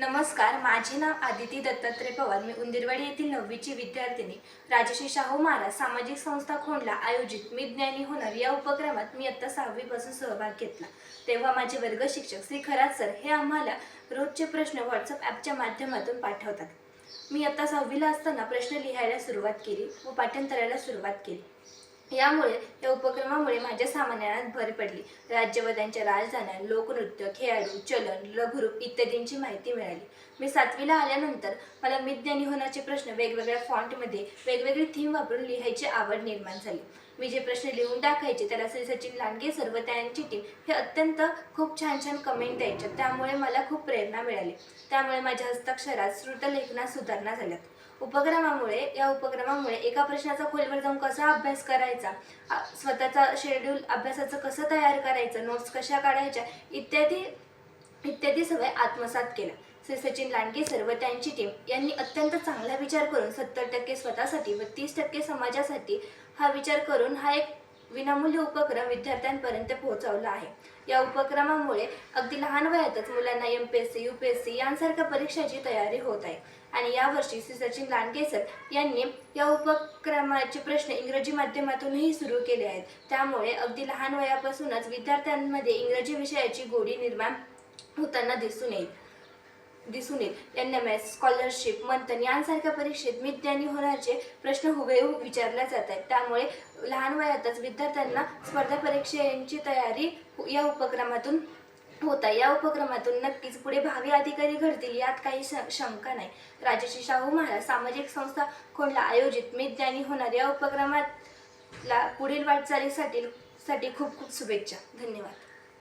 नमस्कार माझे नाव आदिती दत्तात्रय पवार. मी उंदीरवाडी येथील नववीची विद्यार्थिनी. राजश्री शाहू महाराज सामाजिक संस्था खोंडला आयोजित मी ज्ञानी होणार या उपक्रमात मी आत्ता सहावीपासून सहभाग घेतला. तेव्हा माझे वर्ग शिक्षक श्री खरात सर हे आम्हाला रोजचे प्रश्न व्हॉट्सअप ॲपच्या माध्यमातून पाठवतात. मी आत्ता सहावीला असताना प्रश्न लिहायला सुरुवात केली व पाठांतराला सुरुवात केली. यामुळे या उपक्रमामुळे माझ्या सामान्यात भर पडली. राज्य व त्यांच्या राजधान्या लोकनृत्य खेळाडू चलन लघुरूप इत्यादींची माहिती मिळाली. मी सातवीला आल्यानंतर मला मिज्ञानी होण्याचे प्रश्न वेगवेगळ्या फॉन्टमध्ये वेगवेगळी थीम वापरून लिहायची आवड निर्माण झाली. मी जे प्रश्न लिहून टाकायचे त्याला श्री सचिन लांडगे सर्व त्यांची टीम हे अत्यंत खूप छान छान कमेंट द्यायच्या त्यामुळे मला खूप प्रेरणा मिळाली. त्यामुळे माझ्या हस्ताक्षरात श्रुतलेखनात सुधारणा झाल्यात. उपक्रमामुळे या उपक्रमामुळे एका प्रश्नाचा खोलवर जाऊन कसा अभ्यास करायचा? करायचा. स्वतःचा शेड्यूल अभ्यासाचं कसं तयार करायचं नोट्स कशा काढायच्या इत्यादी इत्यादी सवय आत्मसात केल्या श्री सचिन लांडगे सर व त्यांची टीम यांनी अत्यंत चांगला विचार करून सत्तर टक्के स्वतःसाठी व तीस टक्के समाजासाठी हा विचार करून हा एक विनामूल्य उपक्रम विद्यार्थ्यांपर्यंत पोहोचवला आहे. या उपक्रमामुळे अगदी लहान वयातच मुलांना M P S C U P S C यांसारख्या परीक्षाची तयारी होत आहे. आणि यावर्षी श्री सचिन लांडगेसर यांनी या उपक्रमाचे प्रश्न इंग्रजी माध्यमातूनही सुरू केले आहेत. त्यामुळे अगदी लहान वयापासूनच विद्यार्थ्यांमध्ये इंग्रजी विषयाची गोडी निर्माण होताना दिसून येईल. दिसून येईल. N M S scholarship Manthan यांसारख्या परीक्षेत विज्ञानी होणारचे प्रश्न हुबेहूब विचारले जात आहेत. त्यामुळे लहान वयातच विद्यार्थ्यांना स्पर्धा परीक्षांची तयारी हो- या उपक्रमातून होत आहे. या उपक्रमातून नक्कीच पुढे भावी अधिकारी घडतील यात काही श- शंका नाही. राजश्री शाहू महाराज सामाजिक संस्था खोंडला आयोजित मिद्यानी होणार या उपक्रमात ला पुढील वाटचालीसाठी साठी खूप खूप शुभेच्छा. धन्यवाद.